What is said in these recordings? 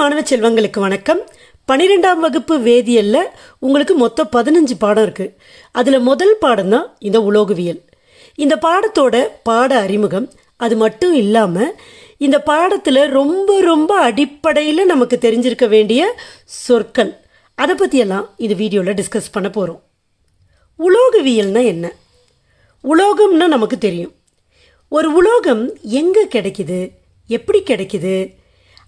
மாணவ செல்வங்களுக்கு வணக்கம். பன்னிரெண்டாம் வகுப்பு வேதியியலில் உங்களுக்கு மொத்தம் பதினஞ்சு பாடம் இருக்கு. அதில் முதல் பாடம் தான் இந்த உலோகவியல். இந்த பாடத்தோட பாட அறிமுகம் அது மட்டும் இல்லாமல் இந்த பாடத்தில் ரொம்ப ரொம்ப அடிப்படையில் நமக்கு தெரிஞ்சிருக்க வேண்டிய சொற்கள். அதை பற்றியெல்லாம் இந்த வீடியோவில் டிஸ்கஸ் பண்ண போகிறோம் உலோகவியல்னா என்ன? உலோகம்னா நமக்கு தெரியும். ஒரு உலோகம் எங்கே கிடைக்குது? எப்படி கிடைக்குது?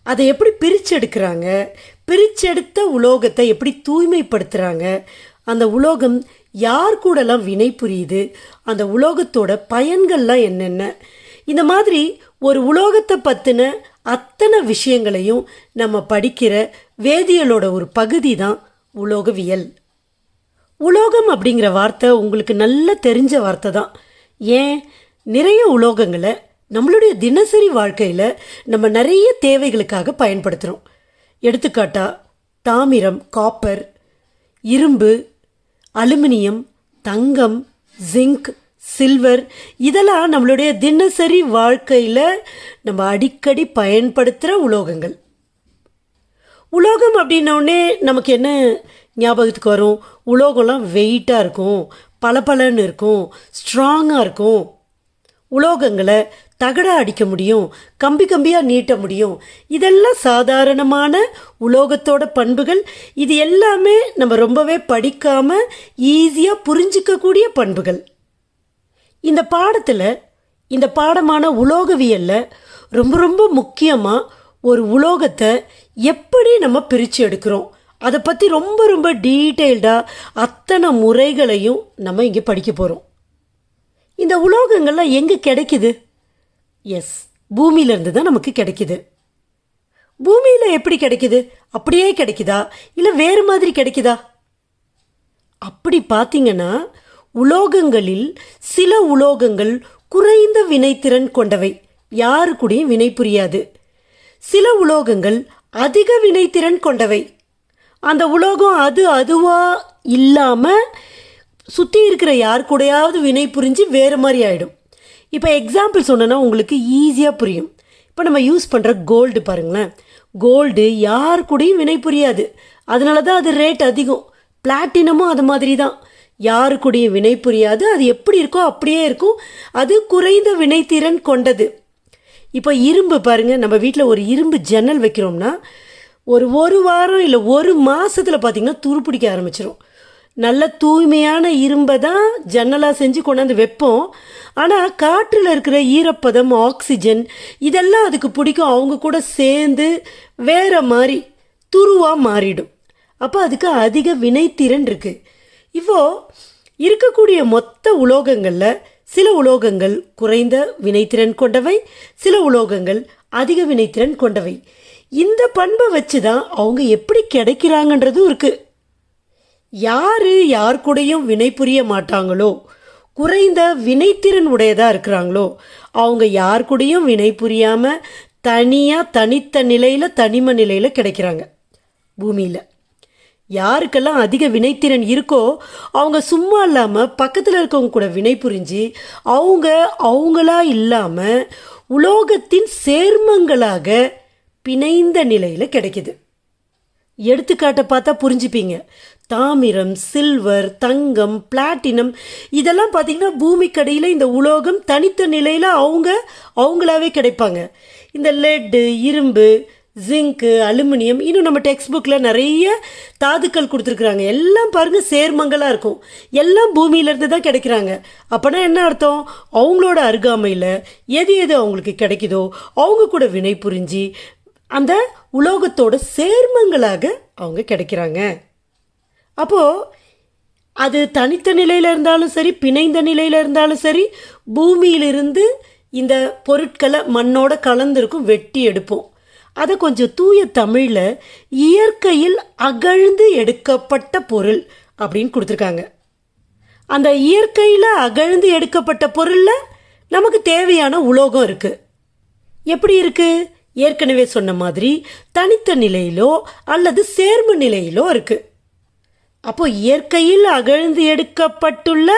அதை எப்படி பிரிச்செடுக்கிறாங்க? பிரிச்செடுத்த உலோகத்தை எப்படி தூய்மைப்படுத்துகிறாங்க அந்த உலோகம் யார் கூடலாம் வினை புரியுது? அந்த உலோகத்தோட பயன்கள்லாம் என்னென்ன? இந்த மாதிரி ஒரு உலோகத்தை பற்றின அத்தனை விஷயங்களையும் நம்ம படிக்கிற வேதியியலோட ஒரு பகுதி தான் உலோகவியல். உலோகம் அப்படிங்கிற வார்த்தை உங்களுக்கு நல்லா தெரிஞ்ச வார்த்தை தான் ஏன்? நிறைய உலோகங்களை நம்மளுடைய தினசரி வாழ்க்கையில் நம்ம நிறைய தேவைகளுக்காக பயன்படுத்துகிறோம் எடுத்துக்காட்டா தாமிரம் காப்பர் இரும்பு அலுமினியம் தங்கம் ஜிங்க் சில்வர் இதெல்லாம் நம்மளுடைய தினசரி வாழ்க்கையில் நம்ம அடிக்கடி பயன்படுத்துகிற உலோகங்கள். உலோகம் அப்படின்னோடனே நமக்கு என்ன ஞாபகத்துக்கு வரும்? உலோகம்லாம் வெயிட்டாக இருக்கும் பளபளன்னு இருக்கும் ஸ்ட்ராங்காக இருக்கும். உலோகங்களை தகடா அடிக்க முடியும் கம்பி கம்பியாக நீட்ட முடியும். இதெல்லாம் சாதாரணமான உலோகத்தோட பண்புகள். இது எல்லாமே நம்ம ரொம்பவே படிக்காமல் ஈஸியாக புரிஞ்சிக்கக்கூடிய பண்புகள். இந்த பாடத்தில் இந்த பாடமான உலோகவியலில் ரொம்ப ரொம்ப முக்கியமாக ஒரு உலோகத்தை எப்படி நம்ம பிரித்து எடுக்கிறோம்? அதை பற்றி ரொம்ப ரொம்ப டீட்டெயில்டாக அத்தனை முறைகளையும் நம்ம இங்கே படிக்க போகிறோம் இந்த உலோகங்கள்லாம் எங்கே கிடைக்குது? எஸ் பூமியிலேருந்து தான் நமக்கு கிடைக்குது. பூமியில் எப்படி கிடைக்குது? அப்படியே கிடைக்குதா? இல்லை வேறு மாதிரி கிடைக்குதா? அப்படி பார்த்தீங்கன்னா உலோகங்களில் சில உலோகங்கள் குறைந்த வினைத்திறன் கொண்டவை. யாரு கூடயும் வினை புரியாது. சில உலோகங்கள் அதிக வினைத்திறன் கொண்டவை. அந்த உலோகம் அது அதுவா இல்லாமல் சுற்றி இருக்கிற யார் கூடயாவது வினை புரிஞ்சு வேறு மாதிரி ஆகிடும் இப்போ எக்ஸாம்பிள் சொன்னேன்னா உங்களுக்கு ஈஸியாக புரியும். இப்போ நம்ம யூஸ் பண்ணுற கோல்டு பாருங்களேன். கோல்டு யார் கூடயும் வினை புரியாது. அதனால தான் அது ரேட் அதிகம். பிளாட்டினமும் அது மாதிரி தான் யாரு கூடயும் வினை புரியாது. அது எப்படி இருக்கோ அப்படியே இருக்கும். அது குறைந்த வினைத்திறன் கொண்டது. இப்போ இரும்பு பாருங்க. நம்ம வீட்டில் ஒரு இரும்பு ஜன்னல் வைக்கிறோம்னா ஒரு ஒரு வாரம் இல்லை ஒரு மாதத்தில் பார்த்திங்கன்னா துருப்பிடிக்க ஆரம்பிச்சிடும் நல்ல தூய்மையான இரும்பை தான் ஜன்னலாக செஞ்சு கொண்டாந்து வைப்போம். ஆனால் காற்றில் இருக்கிற ஈரப்பதம் ஆக்சிஜன் இதெல்லாம் அதுக்கு பிடிக்கும். அவங்க கூட சேர்ந்து வேற மாதிரி துருவாக மாறிடும். அப்போ அதுக்கு அதிக வினைத்திறன் இருக்குது இப்போது இருக்கக்கூடிய மொத்த உலோகங்களில் சில உலோகங்கள் குறைந்த வினைத்திறன் கொண்டவை சில உலோகங்கள் அதிக வினைத்திறன் கொண்டவை. இந்த பண்பை வச்சு தான் அவங்க எப்படி கிடைக்கிறாங்கன்றதும் இருக்குது யாரு யார் கூடயும் வினை புரிய மாட்டாங்களோ? குறைந்த வினைத்திறன் உடையதா இருக்கிறாங்களோ? அவங்க யார் கூடயும் வினை புரியாம தனியா தனித்த நிலையில தனிம நிலையில கிடைக்கிறாங்க. பூமியில. யாருக்கெல்லாம் அதிக வினைத்திறன் இருக்கோ அவங்க சும்மா இல்லாமல் பக்கத்தில் இருக்கவங்க கூட வினை புரிஞ்சு அவங்க அவங்களா இல்லாமல் உலோகத்தின் சேர்மங்களாக பிணைந்த நிலையில் கிடைக்குது. எடுத்துக்காட்டை பார்த்தா புரிஞ்சுப்பீங்க. தாமிரம் சில்வர் தங்கம் பிளாட்டினம் இதெல்லாம் பார்த்தீங்கன்னா பூமிக்கடியில் இந்த உலோகம் தனித்த நிலையில் அவங்க அவங்களாவே கிடைப்பாங்க. இந்த லெட்டு இரும்பு ஜிங்க்கு அலுமினியம் இன்னும் நம்ம டெக்ஸ்ட் புக்கில் நிறைய தாதுக்கள் கொடுத்துருக்குறாங்க. எல்லாம் பாருங்கள் சேர்மங்களாக இருக்கும். எல்லாம் பூமியிலேருந்து தான் கிடைக்கிறாங்க. அப்போனா என்ன அர்த்தம்? அவங்களோட அருகாமையில் எது எது அவங்களுக்கு கிடைக்குதோ அவங்க கூட வினை புரிஞ்சு அந்த உலோகத்தோட சேர்மங்களாக அவங்க கிடைக்கிறாங்க. அப்போது அது தனித்த நிலையில் இருந்தாலும் சரி பிணைந்த நிலையில் இருந்தாலும் சரி பூமியிலிருந்து இந்த பொருட்களை மண்ணோட கலந்துருக்கும் வெட்டி எடுப்போம். அதை கொஞ்சம் தூய தமிழில் இயற்கையில் அகழ்ந்து எடுக்கப்பட்ட பொருள் அப்படின்னு கொடுத்துருக்காங்க. அந்த இயற்கையில் அகழ்ந்து எடுக்கப்பட்ட பொருளில் நமக்கு தேவையான உலோகம் இருக்குது எப்படி இருக்குது ஏற்கனவே சொன்ன மாதிரி தனித்த நிலையிலோ அல்லது சேர்ம நிலையிலோ இருக்குது அப்போ இயற்கையில் அகழ்ந்து எடுக்கப்பட்டுள்ள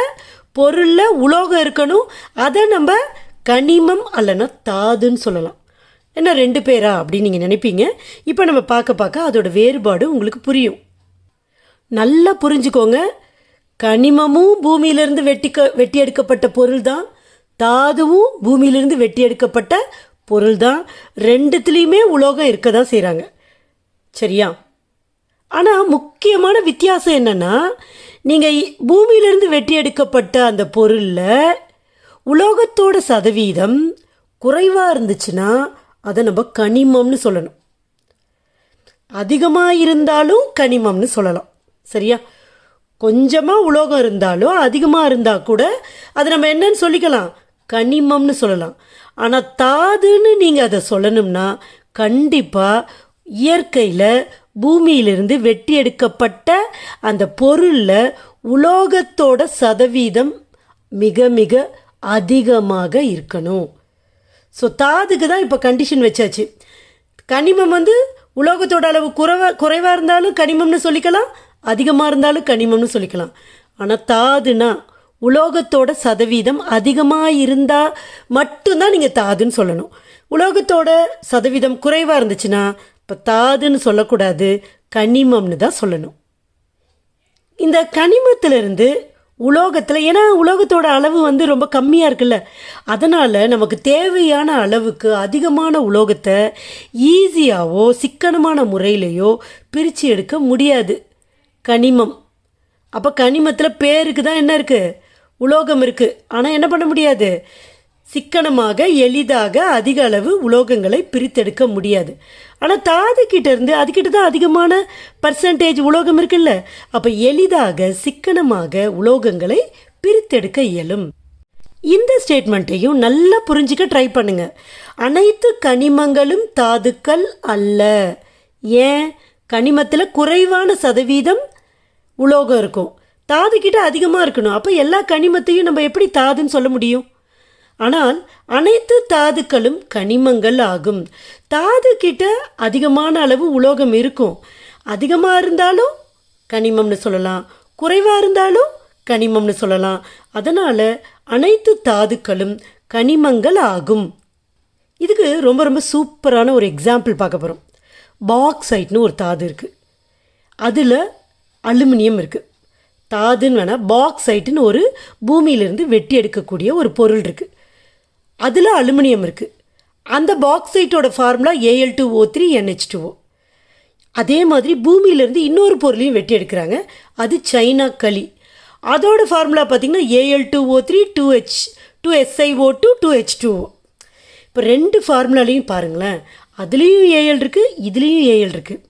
பொருளில் உலோகம் இருக்கணும். அதை நம்ம கனிமம் அல்லனா தாதுன்னு சொல்லலாம். என்ன ரெண்டு பேரா அப்படின்னு நீங்கள் நினைப்பீங்க. இப்போ நம்ம பார்க்க பார்க்க அதோட வேறுபாடு உங்களுக்கு புரியும். நல்லா புரிஞ்சுக்கோங்க. கனிமமும் பூமியிலிருந்து வெட்டிக்க வெட்டி எடுக்கப்பட்ட பொருள் தான் தாதுவும் பூமியிலிருந்து வெட்டி எடுக்கப்பட்ட பொருள் தான் ரெண்டுத்துலேயுமே உலோகம் இருக்க தான் செய்கிறாங்க சரியா? ஆனால் முக்கியமான வித்தியாசம் என்னென்னா நீங்கள் பூமியிலிருந்து வெட்டி எடுக்கப்பட்ட அந்த பொருளில் உலோகத்தோட சதவீதம் குறைவாக இருந்துச்சுன்னா அதை நம்ம கனிமம்னு சொல்லணும். அதிகமாக இருந்தாலும் கனிமம்னு சொல்லலாம். சரியா? கொஞ்சமாக உலோகம் இருந்தாலும் அதிகமாக இருந்தால் கூட அது நம்ம என்னன்னு சொல்லிக்கலாம்? கனிமம்னு சொல்லலாம். ஆனால் தாதுன்னு நீங்கள் அதை சொல்லணும்னா கண்டிப்பாக இயற்கையில் பூமியிலிருந்து வெட்டி எடுக்கப்பட்ட அந்த பொருளில் உலோகத்தோட சதவீதம் மிக மிக அதிகமாக இருக்கணும். ஸோ தாதுக்கு தான் இப்போ கண்டிஷன் வச்சாச்சு. கனிமம் வந்து உலோகத்தோட அளவு குறைவா குறைவாக இருந்தாலும் கனிமம்னு சொல்லிக்கலாம் அதிகமாக இருந்தாலும் கனிமம்னு சொல்லிக்கலாம். ஆனால் தாதுனா உலோகத்தோட சதவீதம் அதிகமாக இருந்தால் மட்டும்தான் நீங்கள் தாதுன்னு சொல்லணும். உலோகத்தோட சதவீதம் குறைவாக இருந்துச்சுன்னா இப்போ தாதுன்னு சொல்லக்கூடாது. கனிமம்னு தான் சொல்லணும். இந்த கனிமத்திலிருந்து உலோகத்தில் ஏன்னா உலோகத்தோட அளவு வந்து ரொம்ப கம்மியாக இருக்குல்ல. அதனால் நமக்கு தேவையான அளவுக்கு அதிகமான உலோகத்தை ஈஸியாகவோ சிக்கனமான முறையிலையோ பிரித்து எடுக்க முடியாது. கனிமம். அப்போ கனிமத்தில் பேருக்கு தான் என்ன இருக்குது உலோகம் இருக்குது ஆனால் என்ன பண்ண முடியாது? சிக்கனமாக எளிதாக அதிக அளவு உலோகங்களை பிரித்தெடுக்க முடியாது. ஆனால் தாது கிட்ட இருந்து அதுக்கிட்ட தான் அதிகமான பர்சன்டேஜ் உலோகம் இருக்குல்ல? அப்போ எளிதாக சிக்கனமாக உலோகங்களை பிரித்தெடுக்க இயலும். இந்த ஸ்டேட்மெண்ட்டையும் நல்லா புரிஞ்சுக்க ட்ரை பண்ணுங்க. அனைத்து கனிமங்களும் தாதுக்கள் அல்ல. ஏன்? கனிமத்தில் குறைவான சதவீதம் உலோகம் இருக்கும். தாது கிட்ட அதிகமாக இருக்கணும். அப்போ எல்லா கனிமத்தையும் நம்ம எப்படி தாதுன்னு சொல்ல முடியும்? ஆனால் அனைத்து தாதுக்களும் கனிமங்கள் ஆகும். தாது கிட்ட அதிகமான அளவு உலோகம் இருக்கும். அதிகமாக இருந்தாலும் கனிமம்னு சொல்லலாம். குறைவாக இருந்தாலும் கனிமம்னு சொல்லலாம். அதனால் அனைத்து தாதுக்களும் கனிமங்கள் ஆகும். இதுக்கு ரொம்ப ரொம்ப சூப்பரான ஒரு எக்ஸாம்பிள் பார்க்க போகிறோம் பாக்ஸைட்னு ஒரு தாது இருக்குது அதில் அலுமினியம் இருக்குது தாதுன்னு வேணால் பாக்ஸைட்டுன்னு ஒரு பூமியிலிருந்து வெட்டி எடுக்கக்கூடிய ஒரு பொருள் இருக்குது அதில் அலுமினியம் இருக்குது அந்த பாக்ஸைட்டோட formula AL two O three NH two O அதே மாதிரி பூமியிலேருந்து இன்னொரு பொருளையும் வெட்டி எடுக்கிறாங்க. அது சைனா களி. அதோட ஃபார்முலா பார்த்திங்கன்னா AL two O three two H two SIO two two H two O இப்போ ரெண்டு ஃபார்முலாலையும் பாருங்களேன். அதுலேயும் ஏஎல் இருக்குது இதுலேயும் ஏஎல் இருக்குது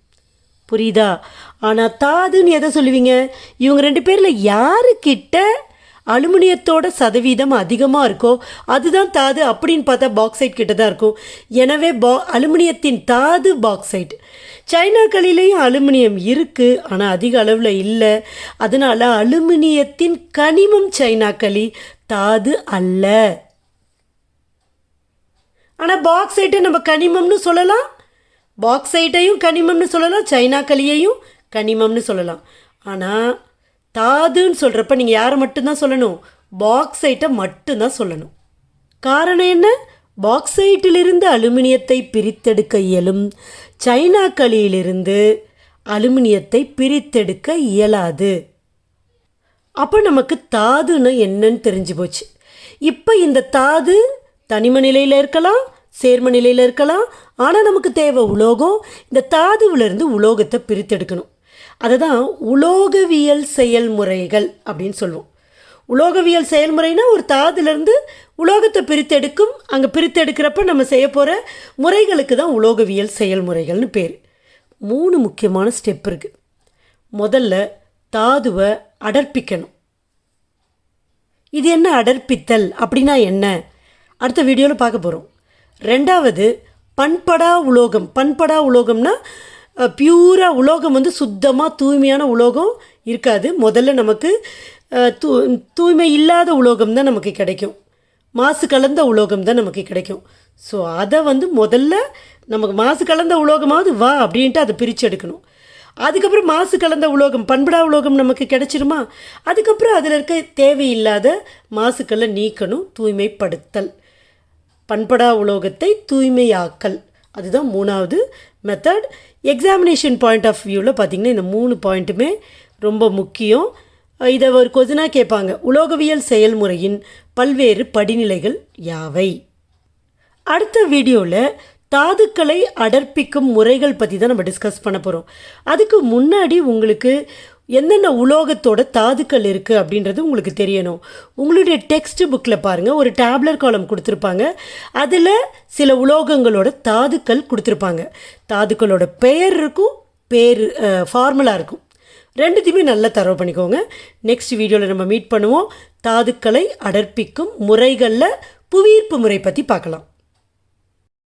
புரியுதா? ஆனால் தாதுன்னு எதை சொல்லுவீங்க? இவங்க ரெண்டு பேரில் யாருக்கிட்ட அலுமினியத்தோட சதவீதம் அதிகமாக இருக்கோ அதுதான் தாது அப்படின்னு பார்த்தா பாக்சைட் கிட்ட தான் இருக்கும் எனவே பா அலுமினியத்தின் தாது பாக்சைட் சைனா அலுமினியம் இருக்குது ஆனால் அதிக அளவில் இல்லை. அதனால் அலுமினியத்தின் கனிமம் சைனா களி தாது அல்ல. ஆனால் பாக்சைட்டை நம்ம கனிமம்னு சொல்லலாம். பாக்சைட்டையும் கனிமம்னு சொல்லலாம் சைனாக்களியையும் கனிமம்னு சொல்லலாம். ஆனால் தாதுன்னு சொல்கிறப்ப நீங்கள் யாரை மட்டும்தான் சொல்லணும்? பாக்ஸைட்டை மட்டும்தான் சொல்லணும். காரணம் என்ன? பாக்ஸைட்டிலிருந்து அலுமினியத்தை பிரித்தெடுக்க இயலும். சைனா களியிலிருந்து அலுமினியத்தை பிரித்தெடுக்க இயலாது. அப்போ நமக்கு தாதுன்னு என்னன்னு தெரிஞ்சு போச்சு. இப்போ இந்த தாது தனிம நிலையில் இருக்கலாம் சேர்ம நிலையில் இருக்கலாம். ஆனால் நமக்கு தேவை உலோகம். இந்த தாதுவிலிருந்து உலோகத்தை பிரித்தெடுக்கணும். அதை தான் உலோகவியல் செயல்முறைகள் அப்படின்னு சொல்லுவோம். உலோகவியல் செயல்முறைனா ஒரு தாதுலேருந்து உலோகத்தை பிரித்தெடுக்கும் அங்கே பிரித்தெடுக்கிறப்ப நம்ம செய்ய போகிற முறைகளுக்கு தான் உலோகவியல் செயல்முறைகள்னு பேர். மூணு முக்கியமான ஸ்டெப் இருக்குது முதல்ல தாதுவை அடர்ப்பிக்கணும். இது என்ன அடர்ப்பித்தல் அப்படின்னா என்ன? அடுத்த வீடியோவில் பார்க்க போகிறோம் ரெண்டாவது பண்படா உலோகம். பண்படா உலோகம்னா பியூராக உலோகம் வந்து சுத்தமாக தூய்மையான உலோகம் இருக்காது. முதல்ல நமக்கு தூ தூய்மை இல்லாத உலோகம் தான் நமக்கு கிடைக்கும். மாசு கலந்த உலோகம் தான் நமக்கு கிடைக்கும். ஸோ அதை வந்து முதல்ல நமக்கு மாசு கலந்த உலோகமாவது வா அப்படின்ட்டு அதை பிரித்து எடுக்கணும். அதுக்கப்புறம் மாசு கலந்த உலோகம் பண்படா உலோகம் நமக்கு கிடைச்சிருமா? அதுக்கப்புறம் அதில் இருக்க தேவையில்லாத மாசுக்களை நீக்கணும் தூய்மைப்படுத்தல். பண்படா உலோகத்தை தூய்மையாக்கல். அதுதான் மூணாவது மெத்தட் எக்ஸாமினேஷன் பாயிண்ட் ஆஃப் வியூவில் பார்த்தீங்கன்னா இந்த மூணு பாயிண்ட்டுமே ரொம்ப முக்கியம். இதை ஒரு கொதினா கேட்பாங்க. உலோகவியல் செயல்முறையின் பல்வேறு படிநிலைகள் யாவை? அடுத்த வீடியோவில் தாதுக்களை அடர்ப்பிக்கும் முறைகள் பற்றி தான் நம்ம டிஸ்கஸ் பண்ண போகிறோம் அதுக்கு முன்னாடி உங்களுக்கு என்னென்ன உலோகத்தோட தாதுக்கள் இருக்குது அப்படின்றது உங்களுக்கு தெரியணும். உங்களுடைய டெக்ஸ்ட் புக்கில் பாருங்கள் ஒரு டேப்லர் காலம் கொடுத்துருப்பாங்க. அதில் சில உலோகங்களோட தாதுக்கள் கொடுத்துருப்பாங்க. தாதுக்களோட பெயர் இருக்கும் பேர் ஃபார்முலா இருக்கும். ரெண்டுத்தையுமே நல்லா தரவு பண்ணிக்கோங்க. நெக்ஸ்ட் வீடியோவில் நம்ம மீட் பண்ணுவோம். தாதுக்களை அடர்ப்பிக்கும் முறைகளில் புவியீர்ப்பு முறை பற்றி பார்க்கலாம்.